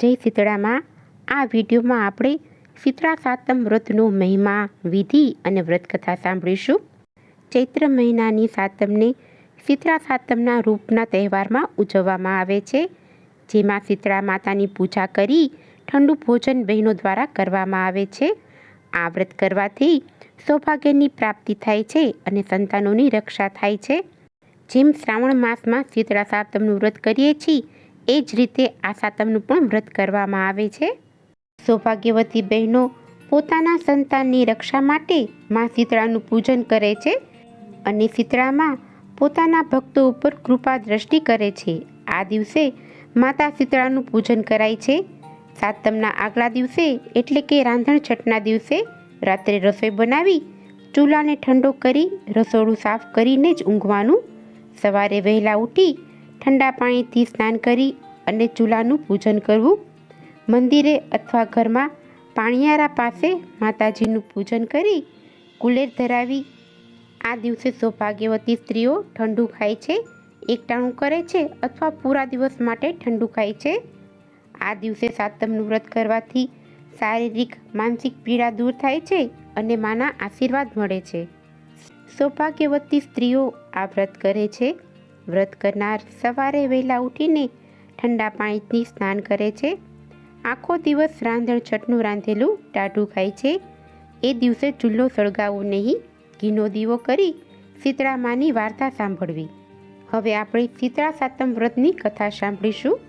જય શીતળામાં આ વિડીયોમાં આપણે શીતળા સાતમ વ્રતનો મહિમા, વિધિ અને વ્રતકથા સાંભળીશું. ચૈત્ર મહિનાની સાતમને શીતળા સાતમના રૂપના તહેવારમાં ઉજવવામાં આવે છે, જેમાં શીતળા માતાની પૂજા કરી ઠંડુ ભોજન બહેનો દ્વારા કરવામાં આવે છે. આ વ્રત કરવાથી સૌભાગ્યની પ્રાપ્તિ થાય છે અને સંતાનોની રક્ષા થાય છે. જેમ શ્રાવણ માસમાં શીતળા સાતમનું વ્રત કરીએ છીએ એ જ રીતે આ સાતમનું પણ વ્રત કરવામાં આવે છે. સૌભાગ્યવતી બહેનો પોતાના સંતાનની રક્ષા માટે મા શીતળાનું પૂજન કરે છે અને શીતળામાં પોતાના ભક્તો ઉપર કૃપા દ્રષ્ટિ કરે છે. આ દિવસે માતા શીતળાનું પૂજન કરાય છે. સાતમના આગલા દિવસે એટલે કે રાંધણ છઠના દિવસે રાત્રે રસોઈ બનાવી, ચૂલાને ઠંડો કરી, રસોડું સાફ કરીને જ ઊંઘવાનું. સવારે વહેલા ઉઠી ઠંડા પાણીથી સ્નાન કરી અને ચૂલાનું પૂજન કરવું. મંદિરે અથવા ઘરમાં પાણીયારા પાસે માતાજીનું પૂજન કરી કુલેર ધરાવી. આ દિવસે સૌભાગ્યવતી સ્ત્રીઓ ઠંડુ ખાય છે, એકટાણું કરે છે અથવા પૂરા દિવસ માટે ઠંડુ ખાય છે. આ દિવસે સાતમનું વ્રત કરવાથી શારીરિક, માનસિક પીડા દૂર થાય છે અને માના આશીર્વાદ મળે છે. સૌભાગ્યવતી સ્ત્રીઓ આ વ્રત કરે છે. વ્રત કરનાર સવારે વહેલા ઉઠીને ઠંડા પાણીથી સ્નાન કરે છે. આખો દિવસ રાંધણ છઠનું રાંધેલું ટાઢું ખાય છે. એ દિવસે ચૂલ્લો સળગાવવો નહીં, ઘીનો દીવો કરી શીતળા માની વાર્તા સાંભળવી. હવે આપણે શીતળા સાતમ વ્રતની કથા સાંભળીશું.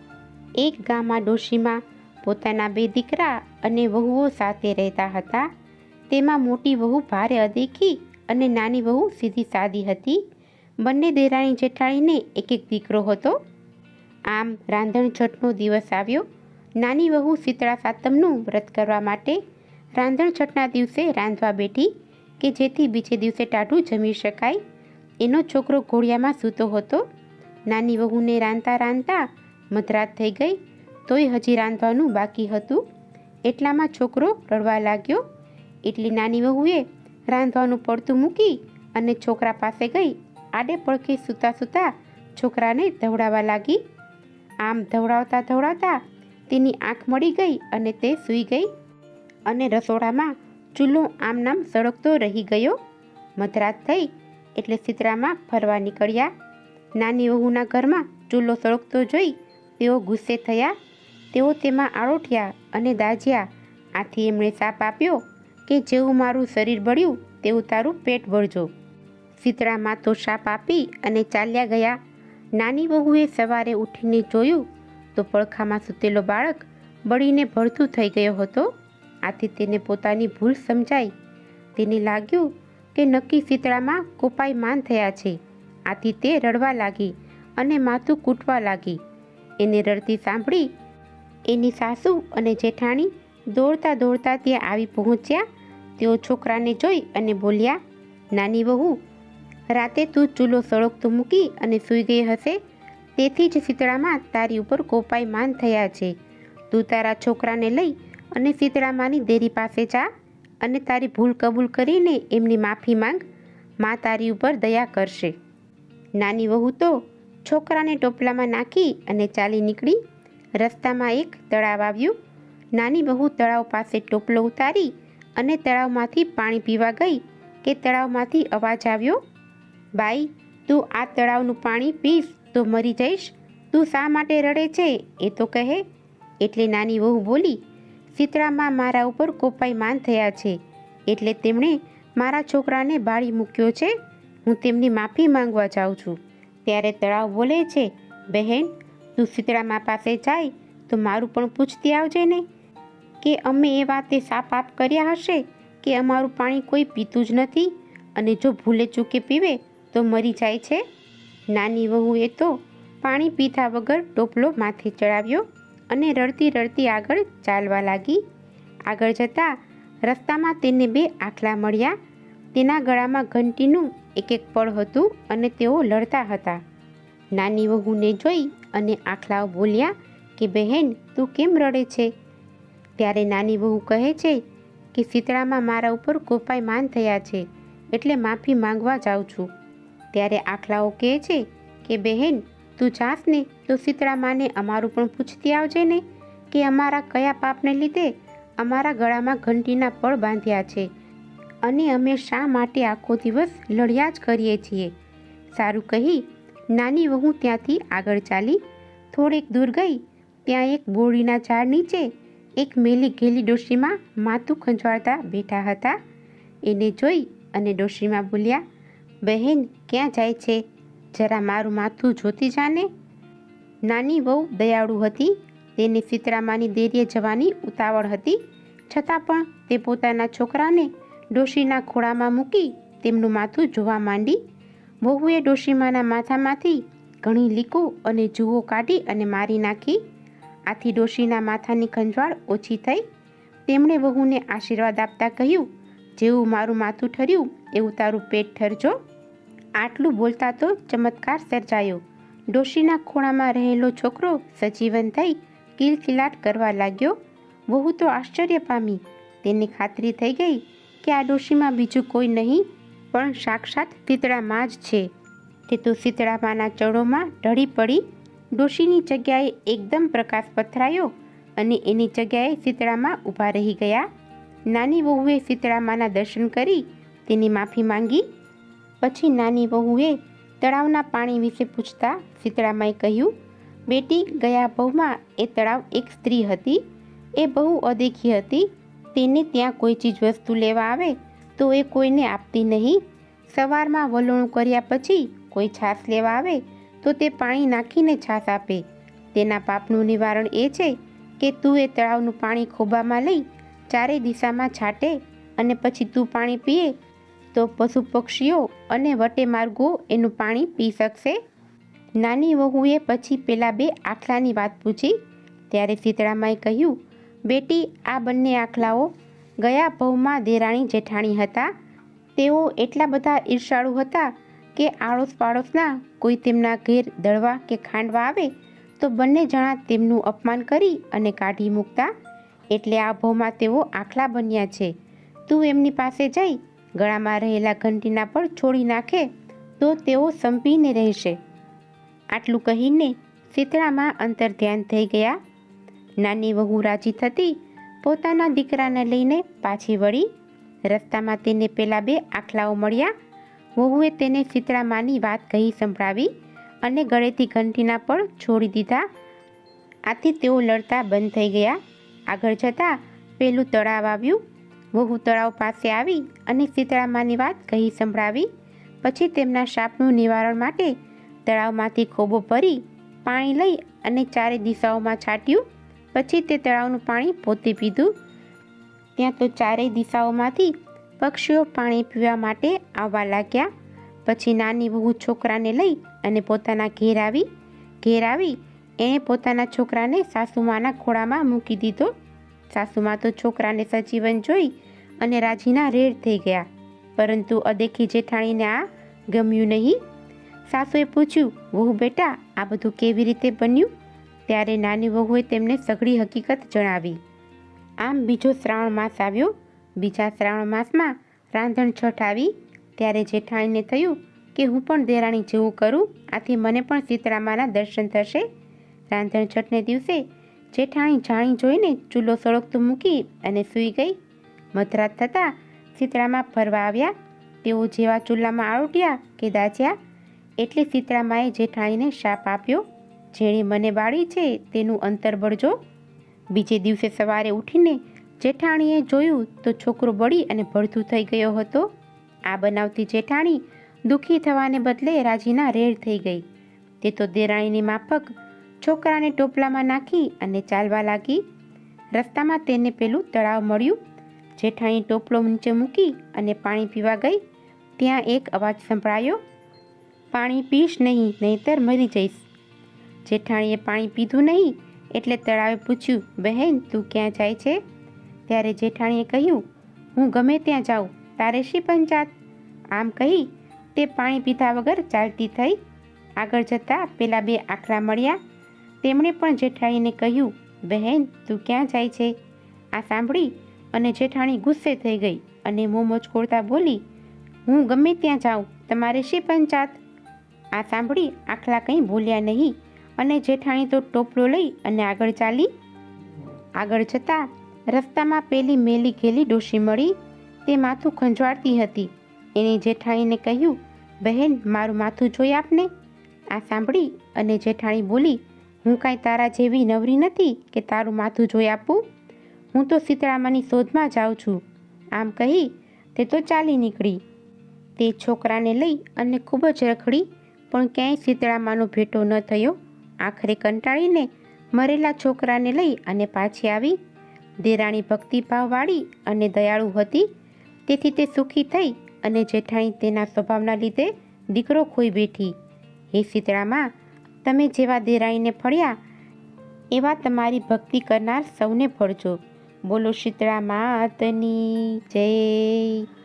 એક ગામમાં ડોશીમાં પોતાના બે દીકરા અને વહુઓ સાથે રહેતા હતા. તેમાં મોટી વહુ ભારે અદેખી અને નાની વહુ સીધી સાદી હતી. બંને દેરાણી જેઠાણીને એક એક દીકરો હતો. આમ રાંધણ છઠનો દિવસ આવ્યો. નાની વહુ શીતળા સાતમનું વ્રત કરવા માટે રાંધણ છઠના દિવસે રાંધવા બેઠી કે જેથી બીજે દિવસે ટાઢું જમી શકાય. એનો છોકરો ઘોડિયામાં સૂતો હતો. નાની વહુને રાંધતા રાંધતા મધરાત થઈ ગઈ. તોય હજી રાંધવાનું બાકી હતું. એટલામાં છોકરો રડવા લાગ્યો. એટલે નાની વહુએ રાંધવાનું પડતું મૂકી અને છોકરા પાસે ગઈ આડે પડખે સૂતા સૂતા છોકરાને ધવડાવવા લાગી. આમ ધવડાવતા ધવડાવતા તેની આંખ મળી ગઈ અને તે સૂઈ ગઈ અને રસોડામાં ચૂલો આમ નામ સળગતો રહી ગયો. મધરાત થઈ એટલે સિતરામાં ફરવા નીકળ્યા. નાની વહુના ઘરમાં ચૂલો સળગતો જોઈ તેઓ ગુસ્સે થયા. તેઓ તેમાં આળોઠ્યા અને દાજ્યા. આથી એમણે સાપ આપ્યો કે જેવું મારું શરીર બળ્યું તેવું તારું પેટ બળજો શીતળામાં તો શાપ આપી અને ચાલ્યા ગયા. નાની વહુએ સવારે ઉઠીને જોયું તો પડખામાં સૂતેલો બાળક બળીને ભળતું થઈ ગયો હતો. આથી તેને પોતાની ભૂલ સમજાઈ. તેને લાગ્યું કે નક્કી શીતળામાં કોપાઈ માન થયા છે. આથી તે રડવા લાગી અને માથું કૂટવા લાગી. એને રડતી સાંભળી એની સાસુ અને જેઠાણી દોડતા દોડતા ત્યાં આવી પહોંચ્યા. તેઓ છોકરાને જોઈ અને બોલ્યા, નાની વહુ રાતે તું ચૂલો સળગતો મૂકી અને સૂઈ ગઈ હશે? તેથી જ શીતળામાં તારી ઉપર કોપાઈ માન થયા છે. તું તારા છોકરાને લઈ અને શીતળામાની દેરી પાસે જા અને તારી ભૂલ કબૂલ કરીને એમની માફી માંગ. મા તારી ઉપર દયા કરશે. નાની વહુ તો છોકરાને ટોપલામાં નાખી અને ચાલી નીકળી. રસ્તામાં એક તળાવ આવ્યું. નાની વહુ તળાવ પાસે ટોપલો ઉતારી અને તળાવમાંથી પાણી પીવા ગઈ કે તળાવમાંથી અવાજ આવ્યો? બાઈ, તું આ તળાવનું પાણી પીશ તો મરી જઈશ. તું શા માટે રડે છે? એ તો કહે. એટલે નાની વહુ બોલી, સીતળામાં મારા ઉપર કોપાઈ માન થયા છે. એટલે તેમણે મારા છોકરાને બાળી મૂક્યો છે. હું તેમની માફી માંગવા જાઉં છું. ત્યારે તળાવ બોલે છે, બહેન, તું સીતળામાં પાસે જાય તો મારું પણ પૂછતી આવજે ને, કે અમે એ વાતે સાપ આપ કર્યા હશે કે અમારું પાણી કોઈ પીતું જ નથી? અને જો ભૂલે ચૂકે પીવે તો મરી જાય છે. નાની વહુએ તો પાણી પીધા વગર ટોપલો માથે ચડાવ્યો અને રડતી રડતી આગળ ચાલવા લાગી. આગળ જતાં રસ્તામાં તેને બે આખલા મળ્યા. તેના ગળામાં ઘંટીનું એક એક પળ હતું અને તેઓ લડતા હતા. નાની વહુને જોઈ અને આખલાઓ બોલ્યા કે, બહેન, તું કેમ રડે છે? ત્યારે નાની વહુ કહે છે કે, શીતળામાં મારા ઉપર કોપાઈ માન થયા છે, એટલે માફી માંગવા જાઉં છું. ત્યારે આખલાઓ કહે છે કે, બહેન, તું જાસ ને, તો શીતળા માને અમારું પણ પૂછતી આવજે ને કે અમારા કયા પાપને લીધે અમારા ગળામાં ઘંટીના પળ બાંધ્યા છે અને અમે શા માટે આખો દિવસ લડ્યા જ કરીએ છીએ? સારું કહી, નાની વહુ ત્યાંથી આગળ ચાલી, થોડેક દૂર ગઈ, ત્યાં એક બોળીના ઝાડ નીચે એક મેલી ઘેલી ડોશીમાં માથું ખંજવાળતા બેઠા હતા. એને જોઈ અને ડોશીમાં બોલ્યા બહેન ક્યાં જાય છે? જરા મારું માથું જોતી જાને? નાની વહુ દયાળુ હતી. તેને સીતરામાની દેરીએ જવાની ઉતાવળ હતી. છતાં પણ તે પોતાના છોકરાને ડોશીના ખોળામાં મૂકી તેમનું માથું જોવા માંડી. વહુએ ડોશીમાના માથામાંથી ઘણી લીકો અને જુઓ કાઢી અને મારી નાખી. આથી ડોશીના માથાની ખંજવાળ ઓછી થઈ. તેમણે વહુને આશીર્વાદ આપતા કહ્યું જેવું મારું માથું ઠર્યું, એવું તારું પેટ ઠરજો. આટલું બોલતા તો ચમત્કાર સર્જાયો. ડોશીના ખૂણામાં રહેલો છોકરો સજીવન થઈ કિલકિલાટ કરવા લાગ્યો. વહુ તો આશ્ચર્ય પામી. તેને ખાતરી થઈ ગઈ કે આ ડોશીમાં બીજું કોઈ નહીં, પણ સાક્ષાત શીતળામાં જ છે. તે તો શીતળામાના ચડોમાં ઢળી પડી. ડોશીની જગ્યાએ એકદમ પ્રકાશ પથરાયો અને એની જગ્યાએ શીતળામાં ઊભા રહી ગયા. નાની વહુએ શીતળામાના દર્શન કરી તેની માફી માંગી. પછી નાની વહુએ તળાવના પાણી વિશે પૂછતા શીતળામાએ કહ્યું, બેટી, ગયા બહુમાં એ તળાવ એક સ્ત્રી હતી. એ બહુ અદેખી હતી. તેને ત્યાં કોઈ ચીજ વસ્તુ લેવા આવે તો એ કોઈને આપતી નહીં. સવારમાં વલોણું કર્યા પછી કોઈ છાશ લેવા આવે તો તે પાણી નાખીને છાશ આપે. તેના પાપનું નિવારણ એ છે કે તું એ તળાવનું પાણી ખોબામાં લઈ ચારે દિશામાં છાંટે અને પછી તું પાણી પીએ, તો પશુ પક્ષીઓ અને વટે માર્ગો એનું પાણી પી શકશે. નાની વહુએ પછી પેલા બે આખલાની વાત પૂછી. ત્યારે શીતળામાએ કહ્યું, બેટી, આ બંને આખલાઓ ગયા ભવમાં દેરાણી જેઠાણી હતા. તેઓ એટલા બધા ઈર્ષાળુ હતા કે આડોશ પાડોશના કોઈ તેમના ઘેર દળવા કે ખાંડવા આવે, તો બંને જણા તેમનું અપમાન કરી અને કાઢી મૂકતા એટલે આ ભવમાં તેઓ આખલા બન્યા છે. તું એમની પાસે જઈ, ગળામાં રહેલા ઘંટીના પર છોડી નાખે, તો તેઓ સંપીને રહેશે. આટલું કહીને શીતળામાં અંતર ધ્યાન થઈ ગયા. નાની વહુ રાજી થતી પોતાના દીકરાને લઈને પાછી વળી રસ્તામાં તેને પેલા બે આખલાઓ મળ્યા. વહુએ તેને શીતળામાની વાત કહી સંભળાવી અને ગળેથી ઘંટીના પર છોડી દીધા. આથી તેઓ લડતા બંધ થઈ ગયા. આગળ જતાં પેલું તળાવ આવ્યું. વહુ તળાવ પાસે આવી અને શીતળામાની વાત કહી સંભળાવી. પછી તેમના શાપનું નિવારણ માટે તળાવમાંથી ખોબો ભરી પાણી લઈ અને ચારે દિશાઓમાં છાંટ્યું. પછી તે તળાવનું પાણી પોતે પીધું. ત્યાં તો ચારેય દિશાઓમાંથી પક્ષીઓ પાણી પીવા માટે આવવા લાગ્યા. પછી નાની વહુ છોકરાને લઈ અને પોતાના ઘેર આવી. ઘેર આવી એણે પોતાના છોકરાને સાસુમાના ખોળામાં મૂકી દીધો. સાસુમાં તો છોકરાને સજીવન જોઈ અને રાજીના રેડ થઈ ગયા. પરંતુ અદેખી જેઠાણીને આ ગમ્યું નહીં. સાસુએ પૂછ્યું, વહુ બેટા, આ બધું કેવી રીતે બન્યું? ત્યારે નાની વહુએ તેમને સઘળી હકીકત જણાવી. આમ બીજો શ્રાવણ માસ આવ્યો. બીજા શ્રાવણ માસમાં રાંધણ છઠ આવી. ત્યારે જેઠાણીને થયું કે હું પણ દેરાણી જેવું કરું. આથી મને પણ સીતરામાના દર્શન થશે. રાંધણ છઠને દિવસે જેઠાણી જાણી જોઈને ચૂલો સળગતું મૂકી અને સૂઈ ગઈ. મધરાત થતાં શીતળામાં ફરવા આવ્યા. તેઓ જેવા ચૂલામાં આરોટ્યા કે દાજ્યા એટલે શીતળામાએ જેઠાણીને શાપ આપ્યો. જેણે મને બાળી છે તેનું અંતર બળજો. બીજે દિવસે સવારે ઉઠીને જેઠાણીએ જોયું તો છોકરો બળી અને ભડથું થઈ ગયો હતો. આ બનાવતી જેઠાણી દુઃખી થવાને બદલે રાજીના રેડ થઈ ગઈ. તે તો દેરાણીની માફક છોકરાને ટોપલામાં નાખી અને ચાલવા લાગી. રસ્તામાં તેને પેલું તળાવ મળ્યું. જેઠાણી ટોપલો નીચે મૂકી અને પાણી પીવા ગઈ. ત્યાં એક અવાજ સંભળાયો, પાણી પીશ નહીં, નહીતર મરી જઈશ. જેઠાણીએ પાણી પીધું નહીં એટલે તળાવે પૂછ્યું, બહેન, તું ક્યાં જાય છે? ત્યારે જેઠાણીએ કહ્યું, હું ગમે ત્યાં જાઉં, તારે શી પંચાત આમ કહી તે પાણી પીધા વગર ચાલતી થઈ. આગળ જતાં પેલા બે આખલા મળ્યા. તેમણે પણ જેઠાણીને કહ્યું, બહેન, તું ક્યાં જાય છે? આ સાંભળી અને જેઠાણી ગુસ્સે થઈ ગઈ અને મોં મચકોડતા બોલી, હું ગમે ત્યાં જાઉં, તમારે શી પંચાત આ સાંભળી આખલા કંઈ બોલ્યા નહીં અને જેઠાણી તો ટોપલો લઈ અને આગળ ચાલી. આગળ જતાં રસ્તામાં પેલી મેલી ઘેલી ડોશી મળી, તે માથું ખંજવાળતી હતી. એને જેઠાણીને કહ્યું, બહેન, મારું માથું જોઈ આપને. આ સાંભળી અને જેઠાણી બોલી હું કાંઈ તારા જેવી નવરી નથી કે તારું માથું જોઈ આપું? હું તો શીતળામાની શોધમાં જાઉં છું. આમ કહી તે તો ચાલી નીકળી. તે છોકરાને લઈ અને ખૂબ જ રખડી, પણ ક્યાંય શીતળામાનો ભેટો ન થયો. આખરે કંટાળીને મરેલા છોકરાને લઈ અને પાછી આવી. દેરાણી ભક્તિભાવવાળી અને દયાળુ હતી. તેથી તે સુખી થઈ અને જેઠાણી તેના સ્વભાવના લીધે દીકરો ખોઈ બેઠી. હે શીતળામાં તમે જેવા દેરાઈને ફળ્યા એવા તમારી ભક્તિ કરનાર સૌને ફળજો. બોલો શીતળા માતની જય.